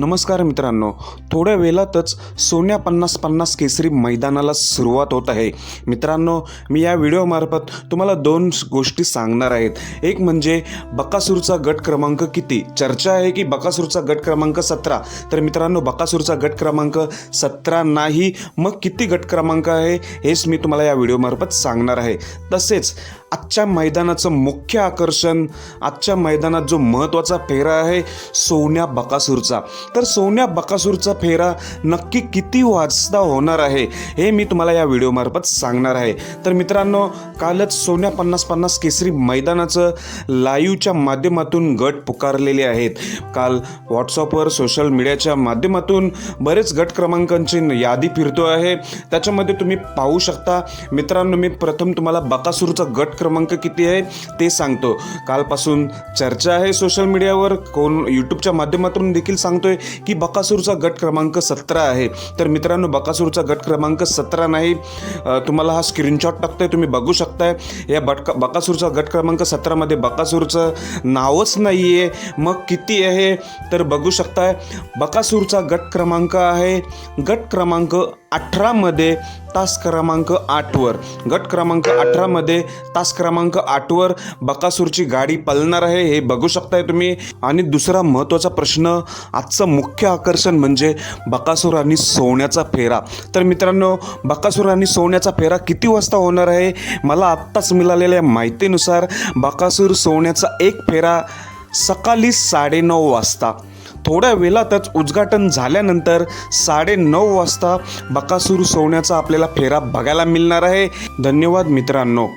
नमस्कार मित्रांनो. थोड्या वेळातच सोन्या पन्नास पन्नास केसरी मैदानाला सुरुवात होत आहे. मित्रांनो मी या व्हिडिओमार्फत तुम्हाला दोन गोष्टी सांगणार आहेत. एक म्हणजे बकासूरचा गट क्रमांक किती? चर्चा आहे की बकासूरचा गट क्रमांक सतरा? तर मित्रांनो बकासूरचा गट क्रमांक सतरा नाही. मग किती गट क्रमांक आहे हेच मी तुम्हाला या व्हिडिओमार्फत सांगणार आहे. तसेच आजच्या मैदानाचं मुख्य आकर्षण आजच्या मैदानात जो महत्त्वाचा फेरा आहे सोन्या बकासूरचा. तर सोन्या बकासूरचा फेरा नक्की किती वाजता होणार आहे हे मी तुम्हाला या व्हिडिओमार्फत सांगणार आहे. तर मित्रांनो कालच सोन्या पन्नास पन्नास केसरी मैदानाचं लाईव्हच्या माध्यमातून गट पुकारलेले आहेत. काल व्हॉट्सअपवर सोशल मीडियाच्या माध्यमातून बरेच गट क्रमांकांची यादी फिरतो आहे. त्याच्यामध्ये तुम्ही पाहू शकता. मित्रांनो मी प्रथम तुम्हाला बकासूरचा गट क्रमांक किती आहे ते सांगतो. कालपासून चर्चा आहे सोशल मीडियावर कोण यूट्यूबच्या माध्यमातून देखील सांगतोय की बकासूरचा गट क्रमांक सतरा आहे. तर मित्रांनो बकासूरचा गट क्रमांक सतरा नाही. तुम्हाला हा स्क्रीनशॉट टाकतोय तुम्ही बघू शकताय. या बटका बकासूरचा गट क्रमांक सतरामध्ये बकासूरचं नावच नाही आहे मग किती आहे? तर बघू शकताय. बकासूरचा गट क्रमांक आहे. गट क्रमांक अठरामध्ये तास क्रमांक आठवर. गट क्रमांक अठरामध्ये तास क्रमांक आठवर बकासूरची गाडी पळणार आहे हे बघू शकताय तुम्ही. आणि दुसरा महत्त्वाचा प्रश्न आजचं मुख्य आकर्षण म्हणजे बकासूर आणि सोन्याचा फेरा. तर मित्रांनो बकासूर आणि सोन्याचा फेरा किती वाजता होणार आहे? मला आत्ताच मिळालेल्या माहितीनुसार बकासूर सोन्याचा एक फेरा सकाळी साडेनऊ वाजता. थोड्या वेळातच उद्घाटन झाल्यानंतर साडेनऊ वाजता बकासूर सोन्याचा आपल्याला फेरा बघायला मिळणार आहे. धन्यवाद मित्रांनो.